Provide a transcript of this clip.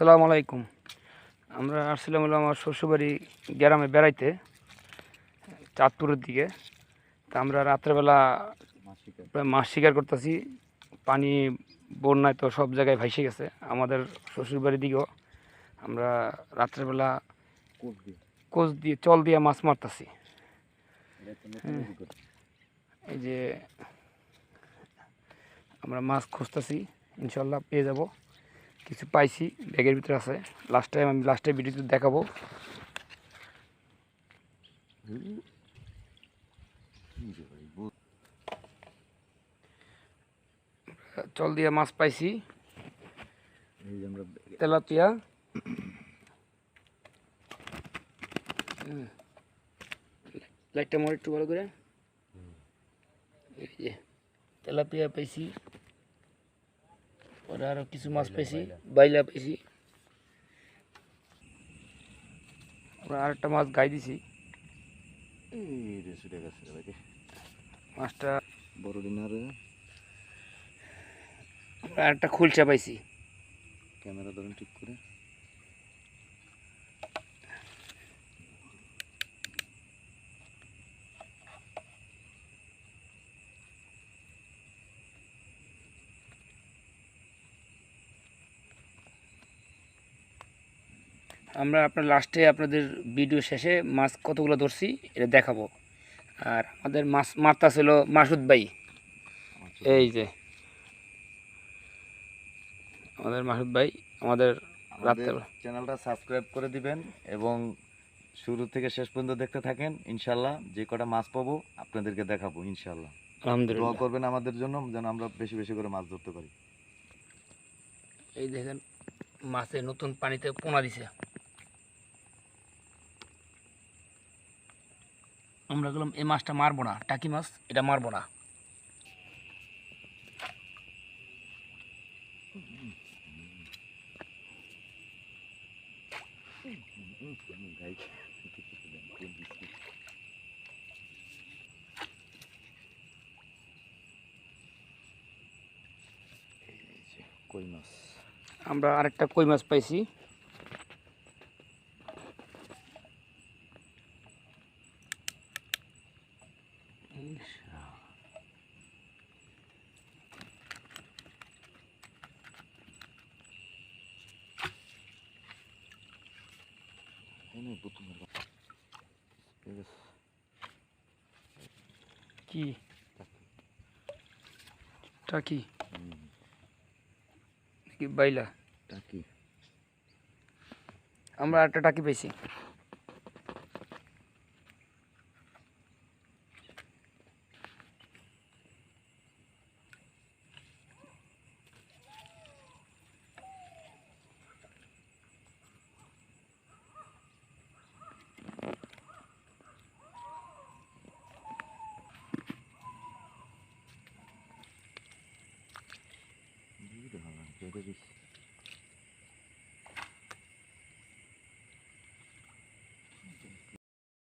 আসসালামু আলাইকুম। আমরা আসছিলাম হলো আমার শ্বশুরবাড়ি গ্রামে বেড়াইতে চাঁদপুরের দিকে। তা আমরা রাত্রেবেলা প্রায় মাছ শিকার করতেছি। পানি বন্যায় তো সব জায়গায় ভাইসে গেছে। আমাদের শ্বশুরবাড়ির দিকেও আমরা রাত্রেবেলা কোচ দিয়ে। চল দিয়ে মাছ মারতাছি। এই যে আমরা মাছ খুঁজতেছি। ইনশাল্লাহ পেয়ে যাব। কিছু পাইছি, ব্যাগের ভিতরে আছে। লাস্ট টাইম আমি লাস্টে ভিডিওতে দেখাবো। চল দিয়ে মাছ পাইছি। তেলাপিয়া। লাইটটা মরে একটু ভালো করে। তেলাপিয়া পাইছি। পরে আরও কিছু মাছ পেয়েছি বাইলা। পেয়েছি। আমরা আরেকটা মাছ গাই দিছি। মাছটা বড় আর আমরা আরেকটা খুলচা পাইছি। ক্যামেরা ধরেন ঠিক করে। আমরা আপনার লাস্টে আপনাদের ভিডিও শেষে মাছ কতগুলো ধরছি এটা দেখাবো। আর আমাদের মাছ মারতা ছিল মাসুদ ভাই। এই যে। আমাদের মাসুদ ভাই আমাদের চ্যানেলটা সাবস্ক্রাইব করে দিবেন এবং শুরু থেকে শেষ পর্যন্ত দেখতে থাকেন ইনশাল্লাহ। যে কটা মাছ পাবো আপনাদেরকে দেখাবো ইনশাল্লাহ। দোয়া আলহামদুলিল্লাহ করবেন আমাদের জন্য যেন আমরা বেশি বেশি করে মাছ ধরতে পারি। এই দেখেন মাছে নতুন পানিতে পোনা দিছে। আমরা গেলাম এই মাছটা মারবো না টাকি মাছ এটা মারবো না। কই মাছ? আমরা আরেকটা কই মাছ পাইছি এই নে, পুতুলের বাচ্চা। এই যে, কি? টাকি? নাকি বাইলা? টাকি। আমরা একটা টাকি পাইছি।